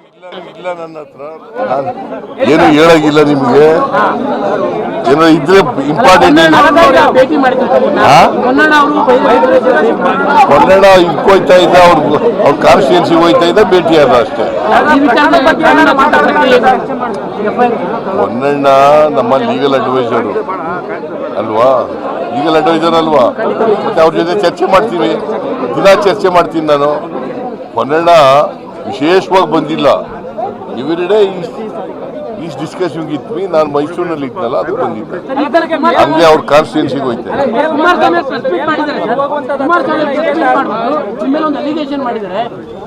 ಇಲ್ಲ ನನ್ನ ಹತ್ರ. ಏನು ಹೇಳಾಗಿಲ್ಲ ನಿಮಗೆ? ಏನೋ ಇದ್ರೆ ಇಂಪಾರ್ಟೆಂಟ್? ಕನ್ನಡ ಇಟ್ಕೊಯ್ತಾ ಇದ್ದ, ಅವ್ರ ಅವ್ರ ಕಾನ್ಸ್ಟಿಟ್ಯೂನ್ಸಿ ಹೋಯ್ತಾ ಇದ್ದ, ಭೇಟಿ ಆದ ಅಷ್ಟೇ. ಹೊನ್ನಣ್ಣ ನಮ್ಮ ಲೀಗಲ್ ಅಡ್ವೈಸರು ಅಲ್ವಾ? ಲೀಗಲ್ ಅಡ್ವೈಸರ್ ಅಲ್ವಾ? ಮತ್ತೆ ಅವ್ರ ಜೊತೆ ಚರ್ಚೆ ಮಾಡ್ತೀವಿ. ದಿನ ಚರ್ಚೆ ಮಾಡ್ತೀನಿ ನಾನು. ಹೊನ್ನಣ್ಣ ವಿಶೇಷವಾಗಿ ಬಂದಿಲ್ಲ. ಎವ್ರಿಡೇ ಈಸ್ ಡಿಸ್ಕಷನ್ ಇದ್ವಿ ಮೀ ನಾನು ಮೈಸೂರಿನಲ್ಲಿ ಇದ್ನಲ್ಲ ಅದು ಬಂದಿದ್ದೆ. ಹಂಗೆ ಅವ್ರ ಕಾನ್ಸ್ಟಿಟ್ಯೂನ್ಸಿಗೆ ಹೋಯ್ತೆ.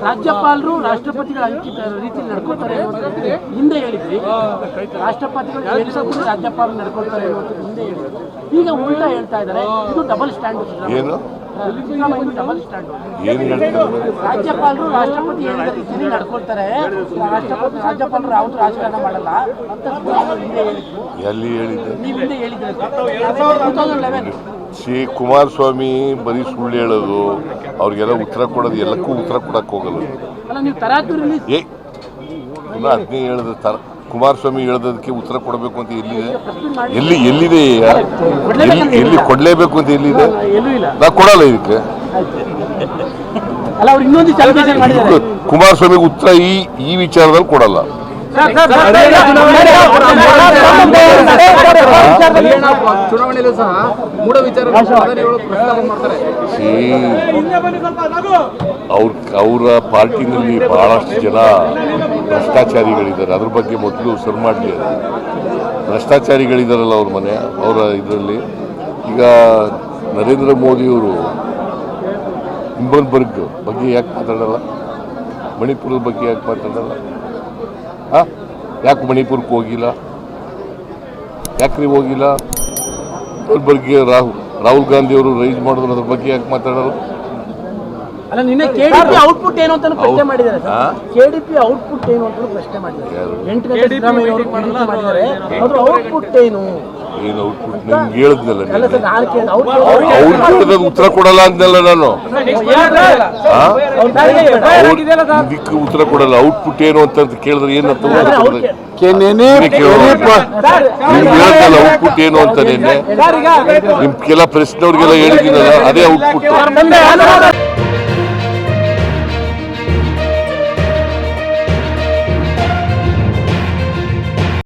ರಾಜ್ಯಪಾಲರು ರಾಷ್ಟ್ರಪತಿಗಳ ಅಂಕಿತ ರೀತಿ ನಡ್ಕೋತಾರೆ ಹಿಂದೆ ಹೇಳಿದ್ರಿ ರಾಷ್ಟ್ರಪತಿಗಳು ರಾಜ್ಯಪಾಲರು ನಡ್ಕೊಳ್ತಾರೆ ಅನ್ನೋದು ಹಿಂದೆ ಹೇಳಿದ್ರು. ಈಗ ಉಲ್ಟಾ ಹೇಳ್ತಾ ಇದ್ದಾರೆ. ಇದು ಡಬಲ್ ಸ್ಟ್ಯಾಂಡರ್ಡ್ ಏನು? ರಾಜ್ಯಪಾಲರು ರಾಷ್ಟ್ರಪತಿ ಹೇಳಿದ ರೀತಿಯಲ್ಲಿ ನಡ್ಕೊಳ್ತಾರೆ. ರಾಷ್ಟ್ರಪತಿ ರಾಜ್ಯಪಾಲರು ಯಾವತ್ತು ರಾಜಕಾರಣ ಮಾಡಲ್ಲ. ಅಂತ ಹೇಳಿದ್ರು. ಎಲ್ಲಿ ಹೇಳಿದ್ದೆ? ನೀವು ಹಿಂದೆ ಹೇಳಿದ್ರೆ. ಸಿ ಕುಮಾರಸ್ವಾಮಿ ಬರೀ ಸುಳ್ಳು ಹೇಳೋದು ಅವ್ರಿಗೆಲ್ಲ ಉತ್ತರ ಕೊಡೋದು ಎಲ್ಲಕ್ಕೂ ಉತ್ತರ ಕೊಡಕ್ಕೆ ಹೋಗಲ್ಲ. ಅಲ್ಲ ನೀವು ತರಾತುರಿಲಿ ಏ ಪುನಃ ಅದನ್ನೇ ಹೇಳಿದ ತರ ಕುಮಾರಸ್ವಾಮಿ ಹೇಳೋದಕ್ಕೆ ಉತ್ತರ ಕೊಡಬೇಕು ಅಂತ ಎಲ್ಲಿದೆ ಎಲ್ಲಿ ಎಲ್ಲಿದೆ ಎಲ್ಲಿ ಎಲ್ಲಿ ಕೊಡಲೇಬೇಕು ಅಂತ ಎಲ್ಲಿದೆ ಎಲ್ಲೂ ಇಲ್ಲ ನಾ ಕೊಡಲ್ಲ ಇದಕ್ಕೆ ಅಲ್ಲ ಅವ್ರು ಇನ್ನೊಂದು ಅಲಿಗೇಷನ್ ಮಾಡಿದ್ದಾರೆ ಕುಮಾರಸ್ವಾಮಿಗೆ ಉತ್ತರ ಈ ಈ ವಿಚಾರದಲ್ಲಿ ಕೊಡಲ್ಲ ಚುನಾವಣೆಯಲ್ಲೂ ಸಹ ಮೂಢ ವಿಚಾರ ಪ್ರಧಾನಿಗಳು ಮಾಡ್ತಾರೆ ಸಿ ಅವ್ರ ಅವರ ಪಾರ್ಟಿನಲ್ಲಿ ಬಹಳಷ್ಟು ಜನ ಭ್ರಷ್ಟಾಚಾರಿಗಳಿದ್ದಾರೆ. ಅದ್ರ ಬಗ್ಗೆ ಮೊದಲು ಸರ್ ಮಾಡಲಿ ಭ್ರಷ್ಟಾಚಾರಿಗಳಿದ್ದಾರಲ್ಲ ಅವ್ರ ಮನೆ, ಅವರ ಇದರಲ್ಲಿ. ಈಗ ನರೇಂದ್ರ ಮೋದಿಯವರು ಹಿಂಬನ್ಬರ್ಗ್ ಬಗ್ಗೆ ಯಾಕೆ ಮಾತಾಡಲ್ಲ? ಮಣಿಪುರದ ಬಗ್ಗೆ ಯಾಕೆ ಮಾತಾಡಲ್ಲ? ಹಾಂ? ಯಾಕೆ ಮಣಿಪುರಕ್ಕೆ ಹೋಗಿಲ್ಲ? ಯಾಕ್ರಿ ಹೋಗಿಲ್ಲ? ಬಗ್ಗೆ ರಾಹುಲ್ ರಾಹುಲ್ ಗಾಂಧಿಯವರು ರೈಸ್ ಮಾಡಿದ್ರು ಅದ್ರ ಬಗ್ಗೆ ಯಾಕೆ ಮಾತಾಡಲ್ಲ? ಅಲ್ಲ ನಿನ್ನೆ ಕೆಡಿಪಿ ಔಟ್ಪುಟ್ ಏನು ಅಂತ ಪ್ರಶ್ನೆ ಮಾಡಿದ್ದಾರೆ ಕೆಡಿಪಿ ಔಟ್ಪುಟ್ ಏನು ಅಂತ ಪ್ರಶ್ನೆ ಮಾಡಿದ್ದಾರೆ ಎಂಟು ಗಂಟೆ ಸಿದ್ದರಾಮಯ್ಯ ಅವರು ಮಾಡಿದ್ದಾರೆ. ಅದ್ರ ಔಟ್ಪುಟ್ ಏನು? ಏನು ಔಟ್ಪುಟ್ ನಿಮ್ಗೆ ಹೇಳಿದ್ನಲ್ಲ ಅಲ್ಲ ಸರ್ ನಾನು ಕೇಳಿ ಔಟ್ ಅವ್ರು ಉತ್ತರ ಕೊಡಲ್ಲ ಅಂದಲ್ಲ ನಾನು. ಇದಕ್ಕೆ ಉತ್ತರ ಕೊಡಲ್ಲ. ಔಟ್ಪುಟ್ ಏನು ಅಂತ ಕೇಳಿದ್ರೆ ಏನಂತ. ನಿಮ್ಗೆ? ಔಟ್ಪುಟ್ ಏನು ಅಂತ ನಿನ್ನೆ? ನಿಮ್ ಕೆಲ ಪ್ರಶ್ನೆವ್ರಿಗೆಲ್ಲ ಹೇಳಿದ್ದೀನಲ್ಲ ಅದೇ ಔಟ್ಪುಟ್